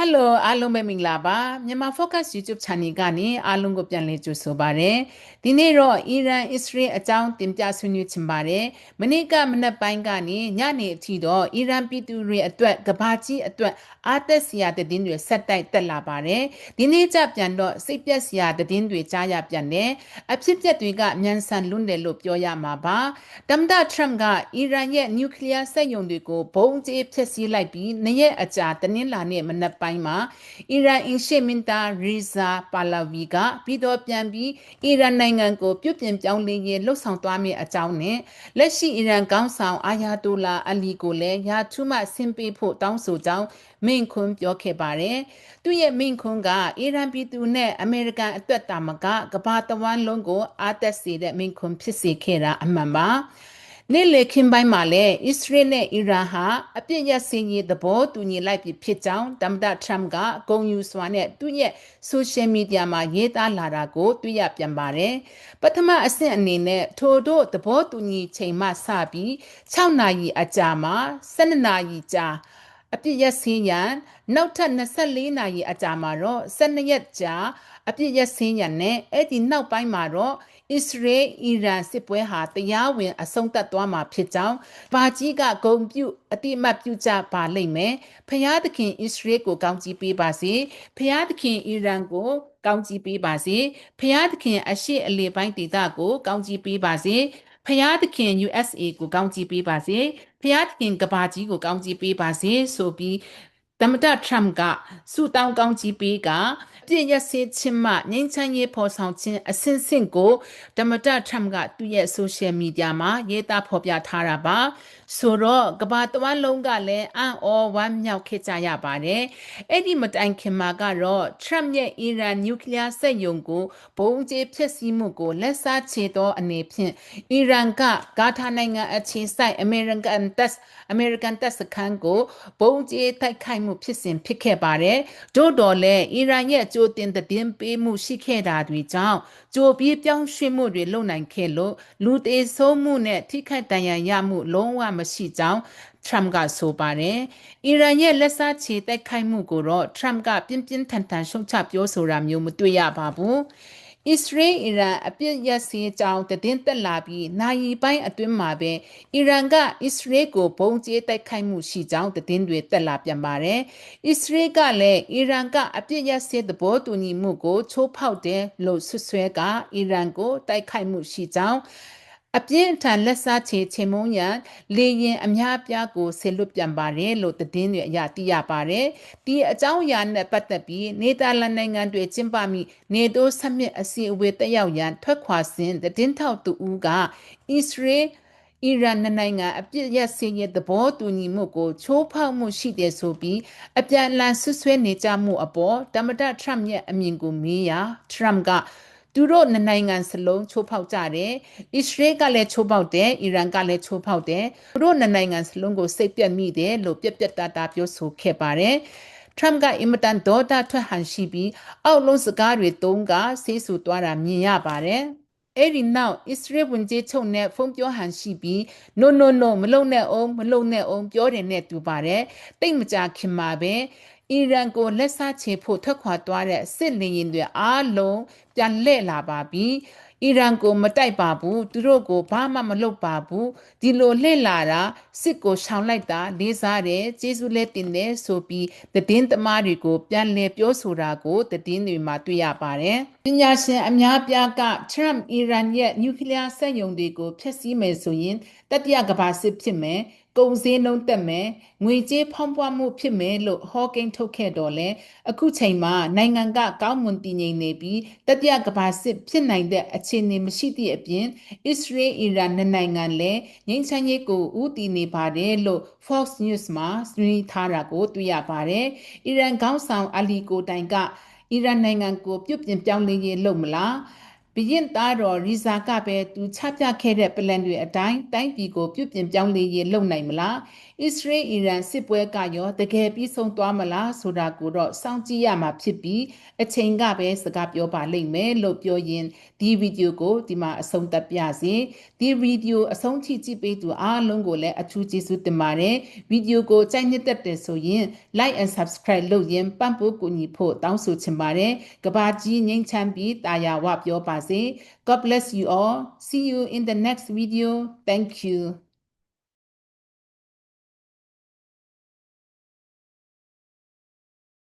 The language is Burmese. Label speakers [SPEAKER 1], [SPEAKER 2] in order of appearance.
[SPEAKER 1] ဟယ်လိုအားလုံးပဲမင်္ဂလာပါမြန်မာ Focus YouTube Channel ကနေအားလုံးကိုပြန်လည်ကြိုဆိုပါရစေဒီနေ့တော့အီရန်အစ္စရေးအကြောင်းတင်ပြဆွေးနွေးချင်ပါတယ်မနေ့ကမနက်ပိုင်းကနေညနေအထိတော့အီရန်ပြည်သူတွေအတွက်ကဘာကြီးအတွက်အားသက်စရာတည်င်းတွေဆက်တိုက်တက်လာပါတယ်ဒီနေ့ကျပြန်တော့စိတ်ပြက်စရာတည်င်းတွေကြားရပြန်တယ်အဖြစ်ပြက်တွေကမြန်ဆန်လွန်းတယ်လို့ပြောရမှာပါတမ်ဒါထရမ်ကအီရန်ရဲ့နျူကလ িয়ার စက်ရုံတွေကိုဘုံကျဲဖျက်ဆီးလိုက်ပြီးနှစ်ရက်အကြာတနင်္လာနေ့မနက်ပိုင်းမှာအီရန်အင်ရှေမင်တာရီဇာပါလာဗီကပြီးတော့ပြန်ပြီးအီရန်နိုင်ငံကိုပြုပြင်ပြောင်းလဲရေးလှုပ်ဆောင်သွားမယ့်အကြောင်းနဲ့လက်ရှိအီရန်ကောင်းဆောင်အာယာတိုလာအလီကိုလည်းယာထူးမှဆင်ပေးဖို့တောင်းဆိုကြောင်းမင်းခွန်းပြောခဲ့ပါတယ်။သူရဲ့မင်းခွန်းကအီရန်ပြည်သူနဲ့အမေရိကန်အတွက်တာမကကမ္ဘာတဝန်းလုံးကိုအားသက်စေတဲ့မင်းခွန်းဖြစ်စေခဲ့တာအမှန်ပါ။ နေ့လေခင်ပိုင်းမှာလည်းအစ္စရေးနဲ့အီရန်ဟာအပြစ်ရစင်ရေးသဘောတူညီလိုက်ပြီဖြစ်ကြောင်းတမ်ဒါထရမ်ကအကုန်ယူစွာနဲ့သူ့ရဲ့ဆိုရှယ်မီဒီယာမှာရေးသားလာတာကိုတွေ့ရပြန်ပါတယ်။ပထမအဆင့်အနေနဲ့ထိုတို့သဘောတူညီချိန်မှစပြီး6နာရီအကြာမှာ12နာရီကြာအပြစ်ရစင်းရန်နောက်ထပ်24နာရီအကြာမှာတော့12ရက်ကြာ အပြစ်ရစင်းရန်နဲ့အဲ့ဒီနောက်ပိုင်းမှာတော့အစ္စရေးအီရန်စစ်ပွဲဟာတရားဝင်အဆုံးသတ်သွားမှာဖြစ်ကြောင်းဘာကြီးကဂုံပြုအတိအမှတ်ပြုကြပါလိမ့်မယ်ဖျားသခင်အစ္စရေးကိုကောင်းချီးပေးပါစေဖျားသခင်အီရန်ကိုကောင်းချီးပေးပါစေဖျားသခင်အရှိအလေပိုင်းဒေသကိုကောင်းချီးပေးပါစေဖျားသခင် USA ကိုကောင်းချီးပေးပါစေဖျားသခင်ကဘာကြီးကိုကောင်းချီးပေးပါစေဆိုပြီး သမ္မတထရမ်ကစုတောင်းကောင်းကြီးပေးကပြည့်ရစေခြင်းမှငြိမ်းချမ်းရေးဖော်ဆောင်ခြင်းအဆင့်ဆင့်ကိုသမ္မတထရမ်ကသူ့ရဲ့ဆိုရှယ်မီဒီယာမှာရေးသားဖော်ပြထားတာပါဆိုတော့ကဘာတဝမ်းလုံးကလည်းအံ့ဩဝမ်းမြောက်ခဲ့ကြရပါတယ်အဲ့ဒီမတိုင်ခင်မှာကတော့ထရမ်ရဲ့အီရန်နျူကလ িয়ার စက်ရုံကိုဘုံကျဲဖျက်ဆီးမှုကိုလက်စားချေသောအနေဖြင့်အီရန်ကဂါထာနိုင်ငံအခြေစိုက်အမေရိကန်တပ်အမေရိကန်တပ်စခန်းကိုဘုံကျဲတိုက်ခိုက်မှုဖြစ်စဉ်ဖြစ်ခဲ့ပါတယ်။တို့တော်လည်းအီရန်ရဲ့ကြိုတင်သတင်းပေးမှုရှိခဲ့တာတွေကြောင့်ကြိုပြီးပြောင်းရွှေ့မှုတွေလုပ်နိုင်ခဲ့လို့လူသေးဆုံးမှုနဲ့ထိခိုက်ဒဏ်ရာရမှုလုံးဝမရှိကြောင်းထရမ်ကဆိုပါတယ်။အီရန်ရဲ့လက်စားချေတိုက်ခိုက်မှုကိုတော့ထရမ်ကပြင်းပြင်းထန်ထန်ရှုံချပြောဆိုတာမျိုးမတွေ့ရပါဘူး။ အစ္စရေးအီရန်အပြစ်ရစီကြောင်းတည်င်းတက်လာပြီးနိုင်ပိုင်းအတွင်းမှာပဲအီရန်ကအစ္စရေးကိုဘုံကျဲတိုက်ခိုက်မှုရှိကြောင်းတည်င်းတွေတက်လာပြန်ပါတယ်။အစ္စရေးကလည်းအီရန်ကအပြစ်ရစီသဘောတူညီမှုကိုချိုးဖောက်တယ်လို့ဆွဆွဲကအီရန်ကိုတိုက်ခိုက်မှုရှိကြောင်း အပြင်းထန်လက်စားချေချေမုံရန်လေရင်အများပြားကိုဆေလွတ်ပြန်ပါတယ်လို့သတင်းတွေအရသိရပါတယ်။ဒီအကြောင်းအရာနဲ့ပတ်သက်ပြီးနေသာလန်နိုင်ငံတွေကျင်းပမိနေတိုးဆမစ်အစီအဝေးတက်ရောက်ရန်ထွက်ခွာစဉ်သတင်းထောက်တူဦးကအစ္စရေးအီရန်နိုင်ငံအပြစ်ရစင်ရဲ့သဘောတူညီမှုကိုချိုးဖောက်မှုရှိတယ်ဆိုပြီးအပြန်အလှန်ဆွဆွဲနေကြမှုအပေါ်တမတထရမ်ရဲ့အမြင်ကိုမေးရာထရမ်က သူတို့နိုင်ငံစလုံးချိုးဖောက်ကြတယ်။အစ္စရေးကလည်းချိုးဖောက်တယ်။အီရန်ကလည်းချိုးဖောက်တယ်။သူတို့နိုင်ငံစလုံးကိုစိတ်ပြတ်မိတယ်လို့ပြက်ပြက်တာတာပြောဆိုခဲ့ပါတယ်။ Trump ကအင်မတန်ဒေါသထွက်ဟန်ရှိပြီးအောက်လုံးစကားတွေတုံးကဆေးဆူသွားတာမြင်ရပါတယ်။အဲ့ဒီနောက်အစ္စရေးဝန်ကြီးချုပ်နဲ့ဖုန်းပြောဟန်ရှိပြီး no no no မလုံနဲ့အောင်မလုံနဲ့အောင်ပြောတယ်နဲ့တူပါတယ်တိတ်မကြခင်မှာပဲ အီရန်ကိုလက်စားချေဖို့ထွက်ခွာသွားတဲ့စစ်လင်ရင်တွေအားလုံးပြန်လှည့်လာပါပြီအီရန်ကိုမတိုက်ပါဘူးသူတို့ကိုဘာမှမလုပ်ပါဘူးဒီလိုလှည့်လာတာစစ်ကိုရှောင်လိုက်တာလေးစားတယ်ကျေးဇူးလဲတင်တယ်ဆိုပြီးသတင်းသမားတွေကိုပြန်လည်ပြောဆိုတာကိုသတင်းတွေမှာတွေ့ရပါတယ်ပညာရှင်အများပြားက Trump အီရန်ရဲ့နျူကလ িয়ার စက်ရုံတွေကိုဖျက်ဆီးမယ်ဆိုရင်တတိယကမ္ဘာစစ်ဖြစ်မယ်ကုန်စည်နှုန်းတက်မယ်ငွေကြေးဖောင်းပွားမှုဖြစ်မယ်လို့ဟောကိန်းထုတ်ခဲ့တော့လဲအခုချိန်မှာနိုင်ငံကကောင်းမွန်တည်ငြိမ်နေပြီးတတိယကမ္ဘာစစ်ဖြစ်နိုင်တဲ့အခြေအနေမရှိသည့်အပြင်အစ္စရေးအီရန်နိုင်ငံလည်းငြိမ်းချမ်းရေးကိုဦးတည်နေပါတယ်လို့ Fox News မှာဆွေးနွေးထားတာကိုတွေ့ရပါတယ်အီရန်ခေါင်းဆောင်အလီကိုတိုင်ကအီရန်နိုင်ငံကိုပြုတ်ပြင်ပြောင်းလဲရေးလုပ်မလားဘ ရင်သားတော်ရီဇာကပဲသူချပြခဲ့တဲ့ plan တွေအတိုင်းတိုင်းပြည်ကိုပြုပြင်ပြောင်းလဲရေးလုပ်နိုင်မလားအစ္စရေးအီရန်စစ်ပွဲကရောတကယ်ပြီးဆုံးသွားမလားဆိုတာကိုတော့စောင့်ကြည့်ရမှာဖြစ်ပြီးအချိန်ကပဲစကားပြောပါလိမ့်မယ်လို့ပြောရင်ဒီဗီဒီယိုကိုဒီမှာအဆုံးသတ်ပြစေဒီဗီဒီယိုအဆုံးထိကြည့်ပေးသူအားလုံးကိုလည်းအထူးကျေးဇူးတင်ပါတယ်ဗီဒီယိုကိုကြိုက်နှစ်သက်တယ်ဆိုရင် like and subscribe လုပ်ရင်ပံ့ပိုးကူညီဖို့တောင်းဆိုချင်ပါတယ်ကဘာကြီးငိမ့်ချမ်းပြီးတာယာဝပြောပါစေ God bless you all. See you in the next video. Thank you